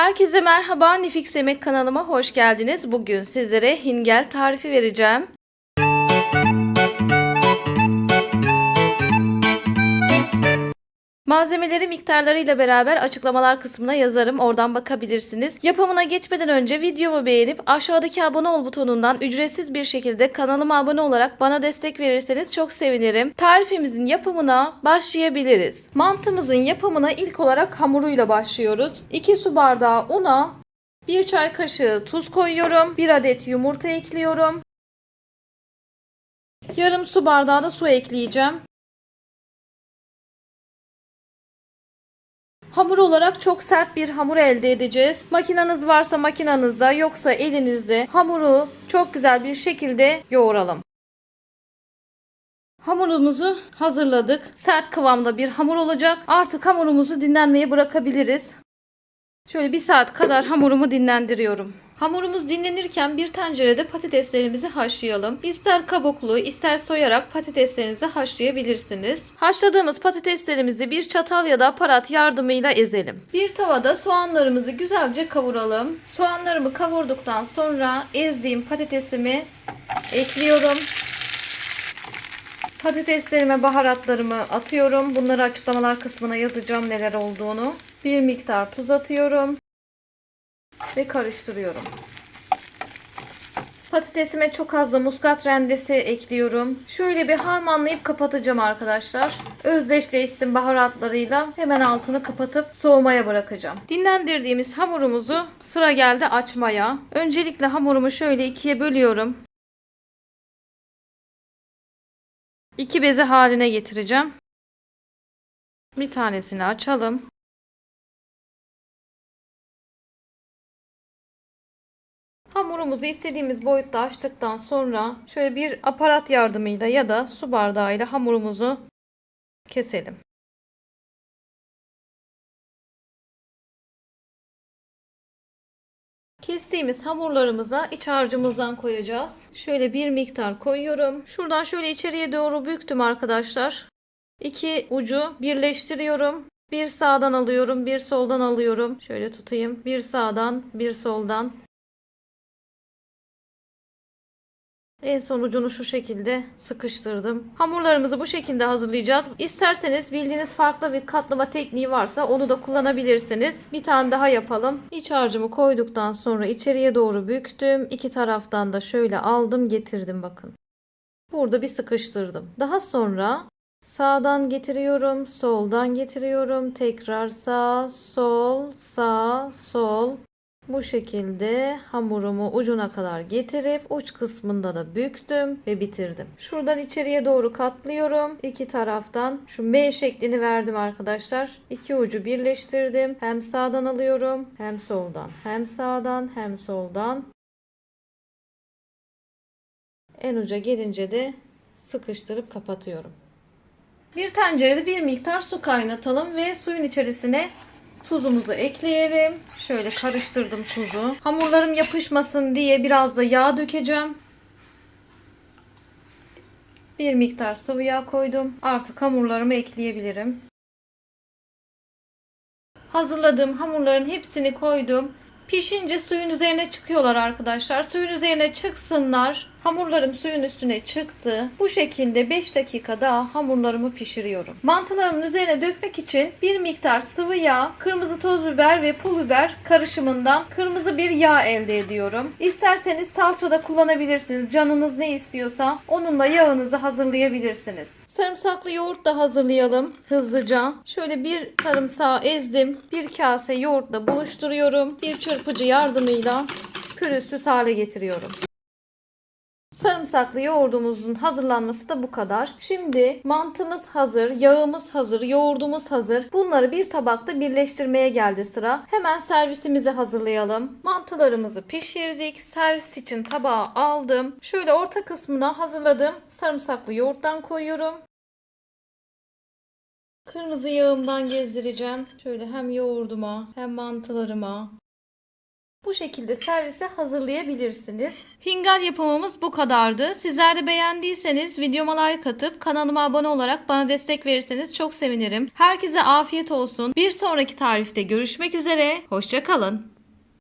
Herkese merhaba, Nefix Yemek kanalıma hoş geldiniz. Bugün sizlere hingel tarifi vereceğim. Malzemeleri miktarlarıyla beraber açıklamalar kısmına yazarım. Oradan bakabilirsiniz. Yapımına geçmeden önce videomu beğenip aşağıdaki abone ol butonundan ücretsiz bir şekilde kanalıma abone olarak bana destek verirseniz çok sevinirim. Tarifimizin yapımına başlayabiliriz. Mantımızın yapımına ilk olarak hamuruyla başlıyoruz. 2 su bardağı una, 1 çay kaşığı tuz koyuyorum. 1 adet yumurta ekliyorum. Yarım su bardağı da su ekleyeceğim. Hamur olarak çok sert bir hamur elde edeceğiz. Makinanız varsa makinanızda yoksa elinizde hamuru çok güzel bir şekilde yoğuralım. Hamurumuzu hazırladık. Sert kıvamda bir hamur olacak. Artık hamurumuzu dinlenmeye bırakabiliriz. Şöyle bir saat kadar hamurumu dinlendiriyorum. Hamurumuz dinlenirken bir tencerede patateslerimizi haşlayalım. İster kabuklu ister soyarak patateslerinizi haşlayabilirsiniz. Haşladığımız patateslerimizi bir çatal ya da aparat yardımıyla ezelim. Bir tavada soğanlarımızı güzelce kavuralım. Soğanlarımı kavurduktan sonra ezdiğim patatesimi ekliyorum. Patateslerime baharatlarımı atıyorum. Bunları açıklamalar kısmına yazacağım neler olduğunu. Bir miktar tuz atıyorum ve karıştırıyorum. Patatesime çok az da muskat rendesi ekliyorum. Şöyle bir harmanlayıp kapatacağım arkadaşlar. Özdeşleşsin baharatlarıyla hemen altını kapatıp soğumaya bırakacağım. Dinlendirdiğimiz hamurumuzu sıra geldi açmaya. Öncelikle hamurumu şöyle ikiye bölüyorum. İki beze haline getireceğim. Bir tanesini açalım. Hamurumuzu istediğimiz boyutta açtıktan sonra şöyle bir aparat yardımıyla ya da su bardağıyla hamurumuzu keselim. Kestiğimiz hamurlarımıza iç harcımızdan koyacağız. Şöyle bir miktar koyuyorum. Şuradan şöyle içeriye doğru büktüm arkadaşlar. İki ucu birleştiriyorum. Bir sağdan alıyorum, bir soldan alıyorum. Şöyle tutayım. Bir sağdan, bir soldan. En sonucunu şu şekilde sıkıştırdım. Hamurlarımızı bu şekilde hazırlayacağız. İsterseniz bildiğiniz farklı bir katlama tekniği varsa onu da kullanabilirsiniz. Bir tane daha yapalım. İç harcımı koyduktan sonra içeriye doğru büktüm. İki taraftan da şöyle aldım getirdim bakın. Burada bir sıkıştırdım. Daha sonra sağdan getiriyorum, soldan getiriyorum. Tekrar sağ, sol, sağ, sol. Bu şekilde hamurumu ucuna kadar getirip uç kısmında da büktüm ve bitirdim. Şuradan içeriye doğru katlıyorum. İki taraftan şu M şeklini verdim arkadaşlar. İki ucu birleştirdim. Hem sağdan alıyorum hem soldan. Hem sağdan hem soldan. En uca gelince de sıkıştırıp kapatıyorum. Bir tencerede bir miktar su kaynatalım ve suyun içerisine Tuzumuzu ekleyelim. Şöyle karıştırdım tuzu. Hamurlarım yapışmasın diye biraz da yağ dökeceğim. Bir miktar sıvı yağ koydum. Artık hamurlarımı ekleyebilirim. Hazırladığım hamurların hepsini koydum. Pişince suyun üzerine çıkıyorlar arkadaşlar. Suyun üzerine çıksınlar. Hamurlarım suyun üstüne çıktı. Bu şekilde 5 dakika daha hamurlarımı pişiriyorum. Mantılarımın üzerine dökmek için bir miktar sıvı yağ, kırmızı toz biber ve pul biber karışımından kırmızı bir yağ elde ediyorum. İsterseniz salça da kullanabilirsiniz. Canınız ne istiyorsa onunla yağınızı hazırlayabilirsiniz. Sarımsaklı yoğurt da hazırlayalım hızlıca. Şöyle bir sarımsağı ezdim. Bir kase yoğurtla buluşturuyorum. Bir çırpıcı yardımıyla pürüzsüz hale getiriyorum. Sarımsaklı yoğurdumuzun hazırlanması da bu kadar. Şimdi mantımız hazır, yağımız hazır, yoğurdumuz hazır. Bunları bir tabakta birleştirmeye geldi sıra. Hemen servisimizi hazırlayalım. Mantılarımızı pişirdik. Servis için tabağa aldım. Şöyle orta kısmına hazırladığım sarımsaklı yoğurttan koyuyorum. Kırmızı yağımdan gezdireceğim. Şöyle hem yoğurduma hem mantılarıma bu şekilde servise hazırlayabilirsiniz. Hingal yapımımız bu kadardı. Sizler de beğendiyseniz videoma like atıp kanalıma abone olarak bana destek verirseniz çok sevinirim. Herkese afiyet olsun. Bir sonraki tarifte görüşmek üzere. Hoşçakalın.